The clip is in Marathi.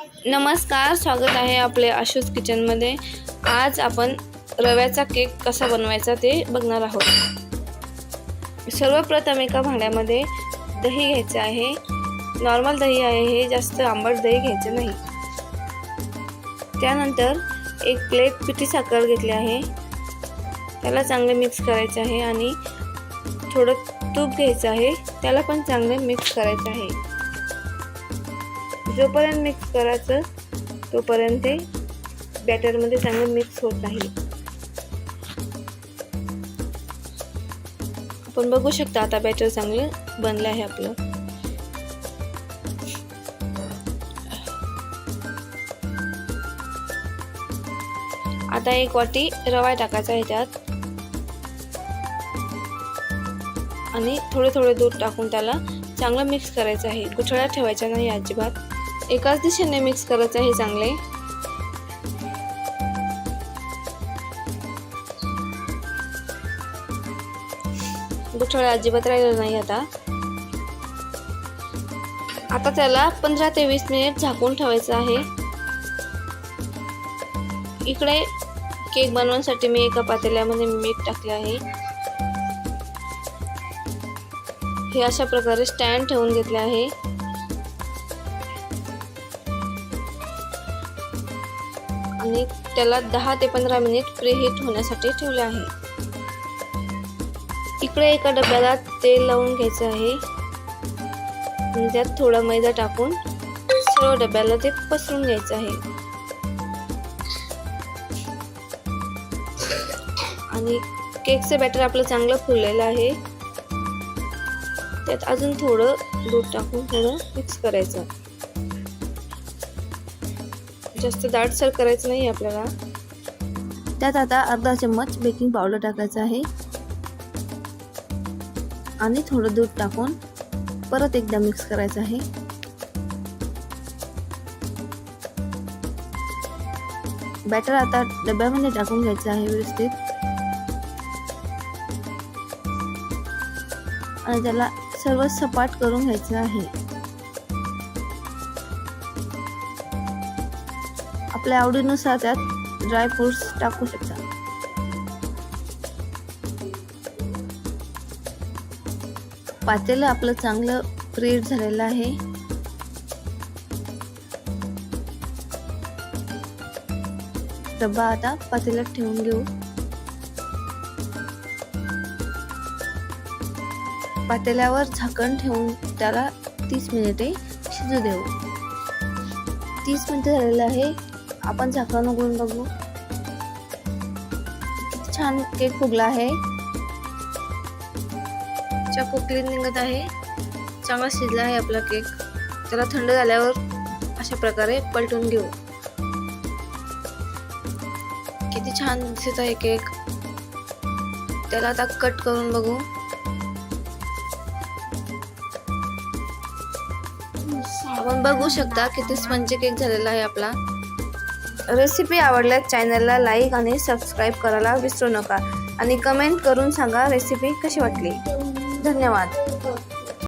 नमस्कार स्वागत आहे आपले अशोक किचनमध्ये. आज आपण रव्याचा केक कसा बनवायचा ते बघणार आहोत. सर्वप्रथम एका भांड्यामध्ये दही घ्यायचं आहे. नॉर्मल दही आहे हे जास्त आंबट दही घ्यायचं नाही. त्यानंतर एक प्लेट पिठी साखर घेतली आहे. त्याला चांगले मिक्स करायचं आहे आणि थोडं तूप घ्यायचं आहे. त्याला पण चांगले मिक्स करायचं आहे. जोपर्यंत मिक्स करायचं तोपर्यंत ते बॅटरमध्ये चांगलं मिक्स होत नाही आपण बघू शकता आता बॅटर चांगलं बनलं आहे आपलं. आता एक वाटी रवा टाकायचा आहे त्यात. आणि थोडे थोडे दूध टाकून त्याला चांगलं मिक्स करायचं आहे. गुठळ्या ठेवायचा नाही अजिबात. एकाच दिशेने मिक्स करायचं आहे चांगले. गुठळे अजिबात राहिलं नाही आता. आता त्याला पंधरा ते वीस मिनिट झाकून ठेवायचं आहे. इकडे केक बनवण्यासाठी मी एका पातेल्यामध्ये मीठ टाकले आहे. हे अशा प्रकारे स्टँड ठेवून घेतले आहे. आणि त्याला दहा ते पंधरा मिनिट प्रीहीट होण्यासाठी ठेवले आहे. इकडे एका डब्याला तेल लावून घ्यायचं आहे. आणि त्यात थोडा मैदा टाकून सर्व डब्याला ते पसरून घ्यायचं आहे. आणि केकचं बॅटर आपलं चांगलं फुललेलं आहे. त्यात अजून थोडं दूध टाकून थोडं मिक्स करायचं. जास्त दाटसर करायचं नाही आपल्याला. त्यात आता अर्धा चम्मच बेकिंग पावडर टाकायचं आहे. आणि थोडं दूध टाकून परत एकदा मिक्स करायचं आहे. बॅटर आता डब्यामध्ये टाकून घ्यायचं आहे व्यवस्थित. आणि त्याला सर्व सपाट करून घ्यायचं आहे. आपल्या आवडीनुसार त्यात ड्रायफ्रुट्स टाकू शकता. पातेलं आपलं चांगलं प्रेट झालेलं आहे. डब्बा आता पातेल्यात ठेवून घेऊ. पातेल्यावर झाकण ठेवून त्याला तीस मिनिटे शिजू देऊ. तीस मिनिटे झालेलं आहे. आपण झाकण उघडून बघू. छान केक फुगला आहे. चाकू निघत आहे. चांगला शिजला आहे आपला केक. त्याला थंड झाल्यावर अशा प्रकारे पलटून घेऊ. किती छान दिसत आहे केक. त्याला आता कट करून बघू. आपण बघू शकता किती स्पंजी केक झालेला आहे आपला. रेसिपी आवडल्यास चॅनलला लाईक आणि सबस्क्राईब करायला विसरू नका. आणि कमेंट करून सांगा रेसिपी कशी वाटली. धन्यवाद.